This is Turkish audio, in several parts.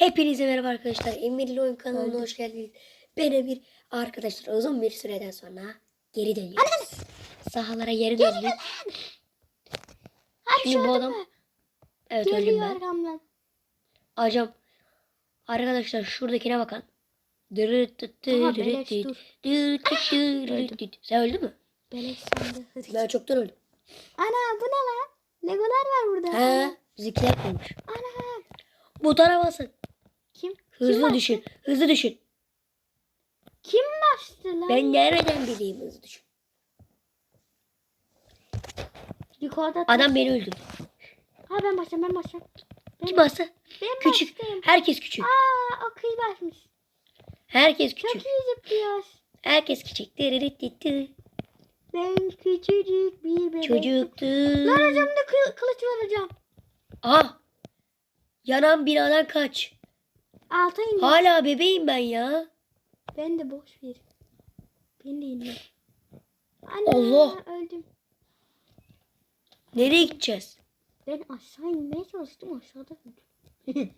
Hepinize merhaba arkadaşlar. Emirli Oyun kanalına hoş geldiniz. Ben Emir. Arkadaşlar uzun bir süreden sonra geri dönüyoruz. Sahalara geri döndük. Şimdi bu adam... mı? Evet öldüm Geliyor ben. arkamdan. Acam. Arkadaşlar şuradakine bakın. Sen öldün mü? Beleş sandı. Ben çoktan öldüm. Ana bu ne lan? Legolar var burada. He, bizimkiler koymuş. Ana. Bu tarafa basın. Kim? Kim Hızlı bastı? düşün. Hızlı düşün. Kim bastı lan? Ben nereden bileyim hızlı düşün. Yukarıda. Adam beni öldürdü. Ha ben başlayayım ben başlayayım. Kim bastı? Ben Küçük. bastım. Herkes küçük. Aa o kız basmış. Herkes Çok küçük. iyi zıplıyoruz. Herkes küçük. Ben küçücük bir bebek. Çocuktu. Lan hocamda kı- kılıç var hocam. Aha. Yanan binadan kaç. Alta indi. Hala bebeğim ben ya. Ben de boş ver. Ben de indim. Ana, Allah. öldüm. Nereye gideceğiz? Ben aşağı inmeye çalıştım aşağıda öldüm.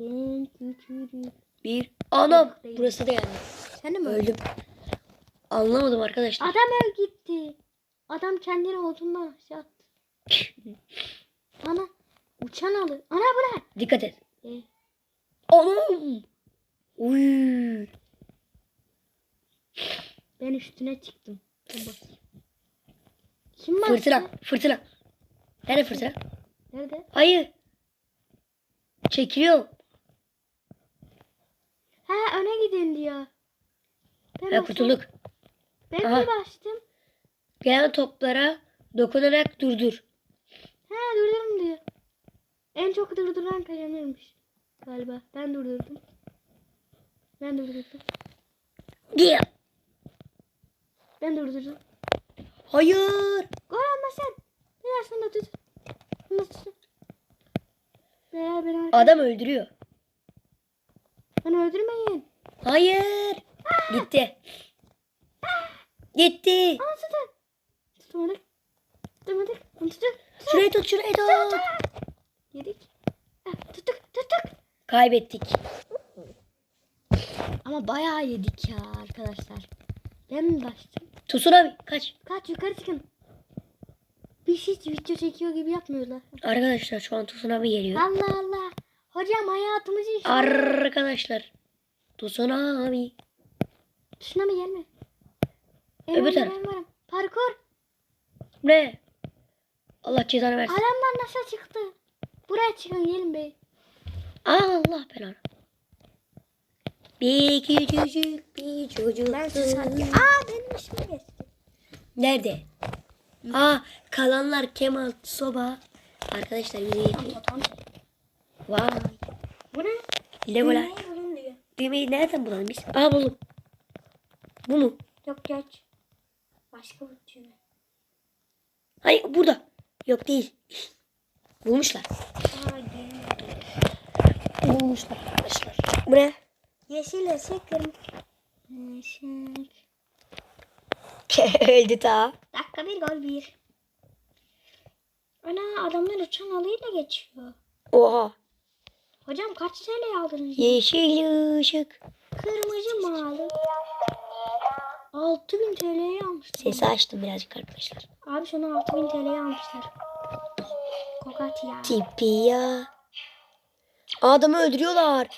ben küçücük. Bir. Anam. Burası da yani. Sen de mi? Öldüm. Anlamadım arkadaşlar. Adam öl gitti. Adam kendini odundan aşağı attı. Ana uçan alı. Ana bu ne? Dikkat et. Anam. Uy. ben üstüne çıktım. Kim bastı? Fırtına. Fırtına. Nerede fırtına? Nerede? Hayır. Çekiliyor. Ha öne gidin diyor. Ben, Ha kurtulduk. ben Aha. bir bastım. Gelen toplara dokunarak durdur. Ha durdurdum diyor. En çok durduran kazanırmış. Galiba. Ben durdurdum. Ben durdurdum. Gel. Ben durdurdum. Hayır. Gol alma sen. Biraz sonra tut. Tut. Ben arka- Adam öldürüyor. Beni öldürmeyin. Hayır. Gitti. Gitti. Aa tutun. Tutamadık. Tutamadık. Onu tutun. Şurayı tut şurayı tut. Yedik. Ha, tuttuk tuttuk. Kaybettik. Ama bayağı yedik ya arkadaşlar. Ben mi bastım? Tsunami kaç. Kaç yukarı çıkın. Bir hiç video çekiyor gibi yapmıyorlar. Arkadaşlar şu an tsunami geliyor. Allah Allah. Hocam hayatımızı işte. Arkadaşlar. Tsunami. Şuna mı gelme? En Öbür taraf. ben. Parkur. Ne? Allah cezanı versin. Adamlar nasıl çıktı? Buraya çıkın gelin bey. Allah belanı. Bir küçücük bir çocuk. Ben size sanki. Aa benim işime geçti. Nerede? Aa kalanlar kemal soba. Arkadaşlar bizi Vay. Bu ne? Legolar. Düğmeyi nereden bulalım biz? Aa buldum. Bu mu? Yok geç. Başka bir düğme. Hayır burada. Yok değil. Bulmuşlar. Bulmuşlar arkadaşlar. Bu ne? Yeşil ışık kırmızı. Işık. Öldü ta. Dakika bir gol bir. Ana adamlar uçan alıyla geçiyor. Oha. Hocam kaç TL aldınız? Yeşil ışık. Kırmızı mı aldın? 6000 TL'ye almışlar. Sesi açtım birazcık arkadaşlar. Abi sana 6000 TL'ye almışlar. Tipi ya. Adamı öldürüyorlar.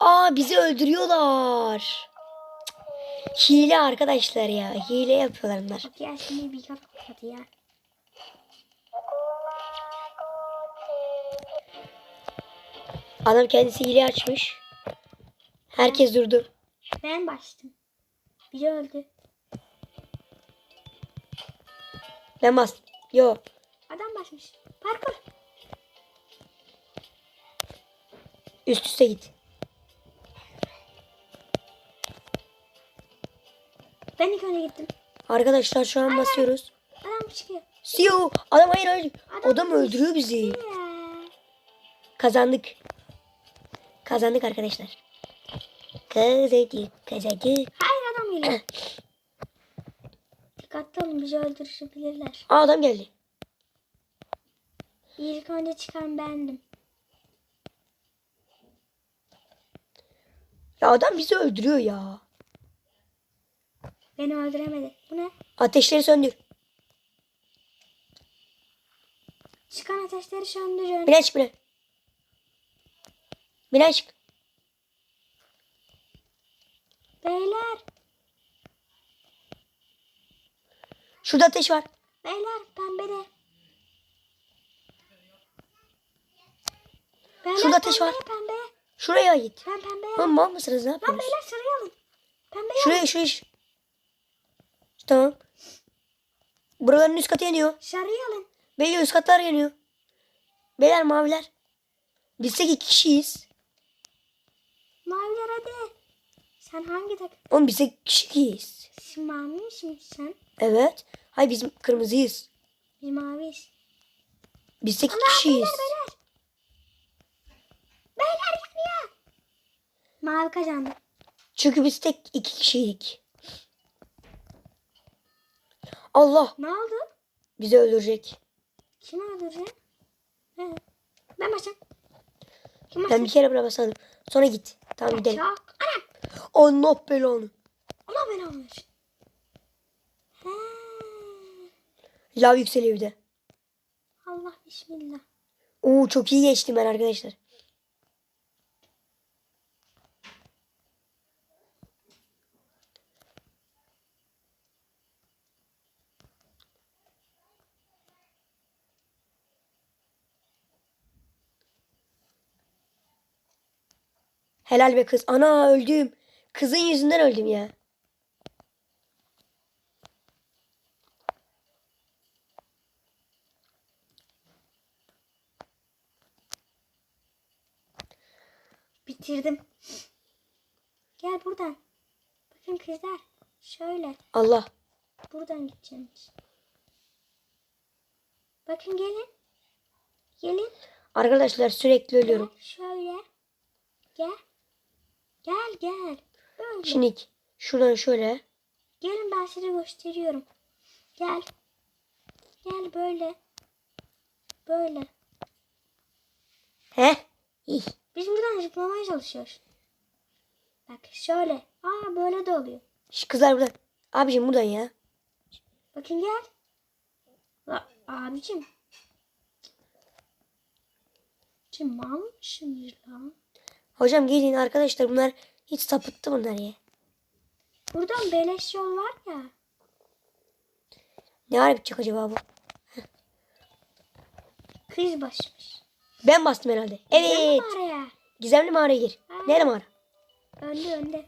Aa bizi öldürüyorlar. Hile arkadaşlar ya. Hile yapıyorlar bunlar. Adam kendisi hile açmış. Herkes durdu. Ben bastım. Biri öldü. Ben bastım. Yo. Adam basmış. Parkur. Üst üste git. Ben ilk önce gittim. Arkadaşlar şu an basıyoruz. Adam çıkıyor. Siyo. Adam hayır hayır. Adam Adam öldürüyor bizi. Ya. Kazandık. Kazandık arkadaşlar. Kazandık. Kazandık. Hayır adam geliyor. Dikkatli olun bizi öldürebilirler. Aa adam geldi. İlk önce çıkan bendim. Ya adam bizi öldürüyor ya. Beni öldüremedi. Bu ne? Ateşleri söndür. Çıkan ateşleri söndürün. Bilal çık Bilal. Bilal çık. Beyler. Şurada ateş var. Beyler pembede. Beyler, Şurada ateş pembe, var. Pembe. Şuraya git. Ben pembe. Lan mal mısınız ne Lan yapıyorsunuz? beyler sarıyı alın. Pembe Şuraya şuraya. şu- Tamam. Buraların üst katı yanıyor. Sarıyı alın. Beyler üst katlar yanıyor. Beyler maviler. Biz tek iki kişiyiz. Maviler hadi. Sen hangi takım? Oğlum biz tek iki kişiyiz. Sen mavi misin sen? Evet. Hayır biz kırmızıyız. Biz maviyiz. Biz tek iki kişiyiz. beyler beyler. Beyler yanıyor. Mavi kazandı. Çünkü biz tek iki kişiydik. Allah Ne oldu? bizi öldürecek. Kim öldürecek? He. Ben başım. Kim Ben bir kere buna basalım. Sonra git. Tamam gidelim. Çok. Anam. Allah belanı. Allah beni almış. He. Lav yükseliyor bir de. Allah bismillah. Oo çok iyi geçtim ben arkadaşlar. Helal be kız. Ana öldüm. Kızın yüzünden öldüm ya. Bitirdim. Gel buradan. Bakın kızlar. Şöyle. Allah. Buradan gideceğiz. Bakın gelin. Gelin. Arkadaşlar sürekli ölüyorum. Gel şöyle. Gel. Gel gel. Böyle. Şimdi şuradan şöyle. Gelin ben size gösteriyorum. Gel. Gel böyle. Böyle. He? İyi. Biz buradan zıplamaya çalışıyoruz. Bak şöyle. Aa böyle de oluyor. Şu kızlar buradan. Abicim buradan ya. Bakın gel. La, abicim. Cim mal mısınız lan? Hocam gelin arkadaşlar bunlar hiç sapıttı bunlar ya. Buradan beleş yol var ya. Ne ara bitecek acaba bu? Kız basmış. Ben bastım herhalde. Evet. Gizemli mağaraya gir. Ha. Nerede mağara? Önde önde.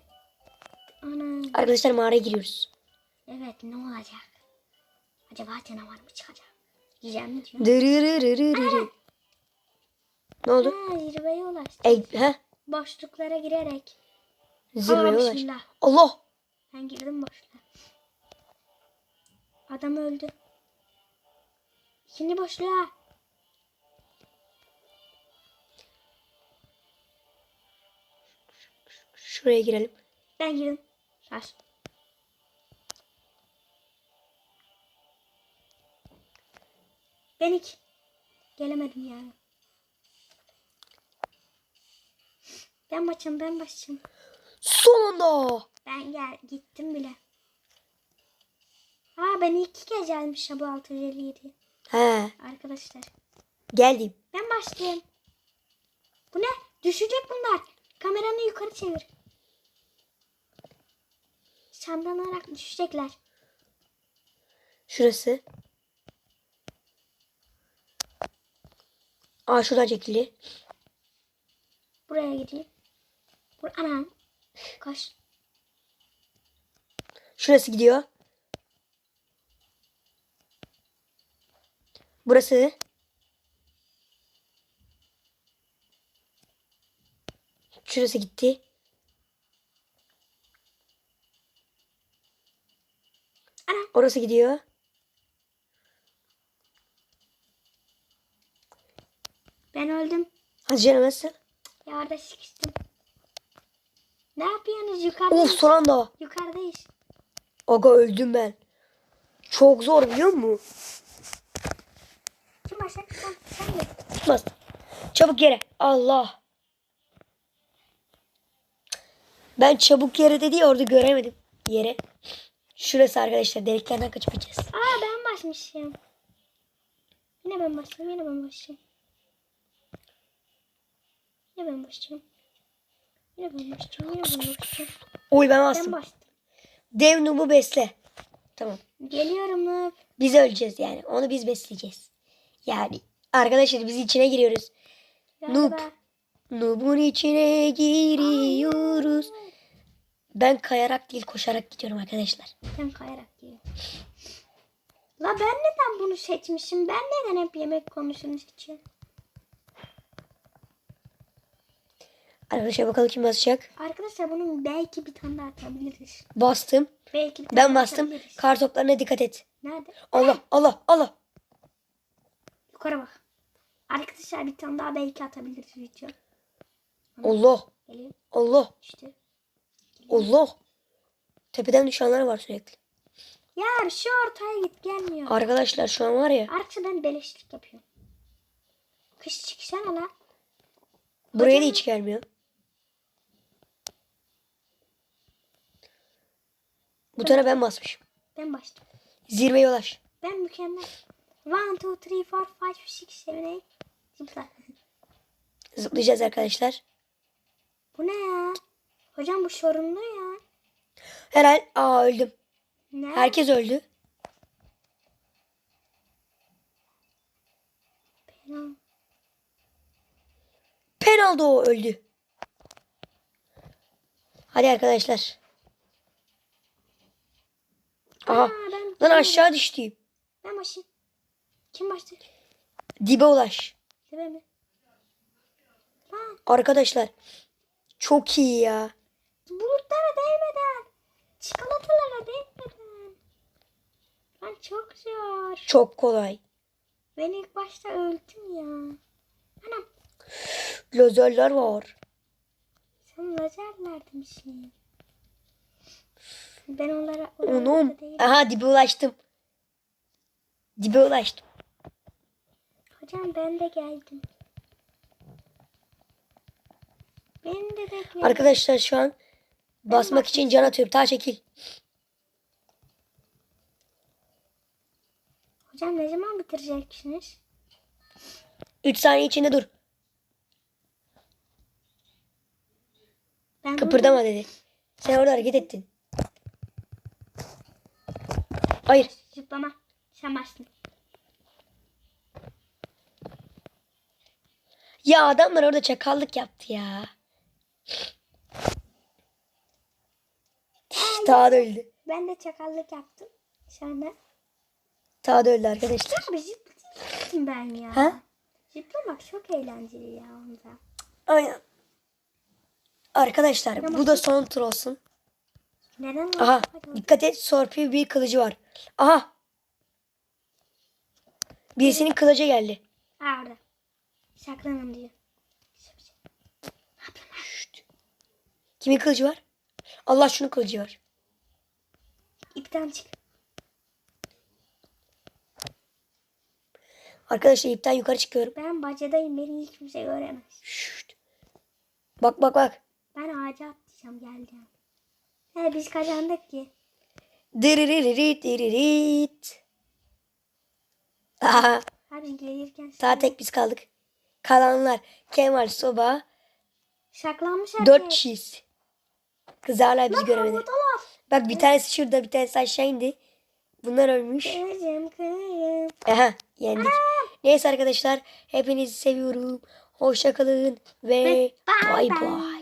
Ana. Arkadaşlar mağaraya giriyoruz. Evet ne olacak? Acaba canavar mı çıkacak? Mi diyor? Dırırırırırı. Ne oldu? Ha zirveye ulaştı. E, he? Boşluklara girerek. Zirveye ulaş. Allah. Ben girdim boşluğa. Adam öldü. İkinci boşluğa. Şuraya girelim. Ben girdim. Şaş. Ben hiç gelemedim ya. Ben başım ben başım. Sonunda. Ben gel gittim bile. Aa ben iki kez gelmiş ya bu 657. He. Arkadaşlar. Geldim. Ben başlayayım. Bu ne? Düşecek bunlar. Kameranı yukarı çevir. Sandanarak düşecekler. Şurası. Aa şuradan çekildi. Buraya gideyim. Bur Anam. Kaç. Şurası gidiyor. Burası. Şurası gitti. Anam. Orası gidiyor. Ben öldüm. Hadi canım nasıl? Yarda sıkıştım. Ne yapıyorsunuz? Yukarıdayız. Of son anda. Yukarıdayız. Aga öldüm ben. Çok zor biliyor musun? Kim? Sen, sen de. Tutmaz. Çabuk yere. Allah. Ben çabuk yere dedi ya orada göremedim yere. Şurası arkadaşlar deliklerden kaçıp gideceğiz. Aa ben başmışım. Yine ben başlayayım, yine ben başlayayım. Yine ben başlayayım. Yine ben. Oy ben Ben bastım. Dev nubu besle. Tamam. Geliyorum Noob. Biz öleceğiz yani. Onu biz besleyeceğiz. Yani arkadaşlar biz içine giriyoruz. Noob. Galiba. Nubun içine giriyoruz. Ben kayarak değil koşarak gidiyorum arkadaşlar. Ben kayarak geliyorum. La ben neden bunu seçmişim? Ben neden hep yemek konusunu seçiyorum? Arkadaşlar bakalım kim basacak. Arkadaşlar bunun belki bir tane daha atabiliriz. Bastım. Belki bir tane Ben bastım. atabiliriz. Kar toplarına dikkat et. Nerede? Allah Allah Allah. Yukarı bak. Arkadaşlar bir tane daha belki atabiliriz video. Allah. Geliyor Allah. işte. Allah. Tepeden düşenler var sürekli. Ya şu ortaya git gelmiyor. Arkadaşlar şu an var ya. Arkadaşlar ben beleşlik yapıyorum. Kış çıksana la. Buraya da hiç gelmiyor. Butona ben basmışım. Ben başladım. Zirveye ulaş. Ben mükemmel. 1, 2, 3, 4, 5, 6, 7, 8. Zıpla. Zıplayacağız arkadaşlar. Bu ne ya? Hocam bu sorunlu ya. Herhal. Aa öldüm. Ne? Herkes öldü. Penal. Penaldo öldü. Hadi arkadaşlar. Aha. Aa, ben, Lan aşağı düştüm. Ben başlayayım. Kim başladı? Dibe ulaş. Sebe mi? Lan Arkadaşlar. Çok iyi ya. bulutlara değmeden. Çikolatalara değmeden. Lan çok zor. Çok kolay. Ben ilk başta öldüm ya. Anam Lazerler var. sen lazerlerde misin? Ben onlara Onum. Aha dibe ulaştım. Dibe ulaştım. Hocam ben de geldim. Beni de bekle. Arkadaşlar şu an basmak için can atıyorum. Ta çekil. Hocam ne zaman bitireceksiniz? 3 saniye içinde dur. Ben Kıpırdama dedi. Sen orada hareket ettin. Hayır. Zıplama. Sen başla. Ya adamlar orada çakallık yaptı ya. Ta da öldü. Ben de çakallık yaptım. Sonra. Ta da öldü arkadaşlar. Abi zıplayacaktım ben ya. Ha? Zıplamak çok eğlenceli ya onda. Aynen. Arkadaşlar bu da son tur olsun. Neden? Aha dikkat et Sorpi bir kılıcı var. Aha. Birisinin kılıcı geldi. Ha orada. Saklanın diyor. Şşt. Kimin kılıcı var? Allah şunun kılıcı var. İpten çık. Arkadaşlar ipten yukarı çıkıyorum. Ben bacadayım. Beni hiç kimse göremez. Şşt. Bak bak bak. Ben ağaca atlayacağım geleceğim. He biz kazandık ki. Diriririt diririt. Aha. Abi gelirken Daha tek biz kaldık. Kalanlar Kemal Soba. saklanmış herkes. Dört kişiyiz. Kız hala bizi göremedi. Buradalar. Bak bir tanesi şurada bir tanesi aşağı indi. Bunlar ölmüş. Kızım kızım. Aha yendik. Neyse arkadaşlar hepinizi seviyorum. Hoşça kalın ve Bye bay bye. bay.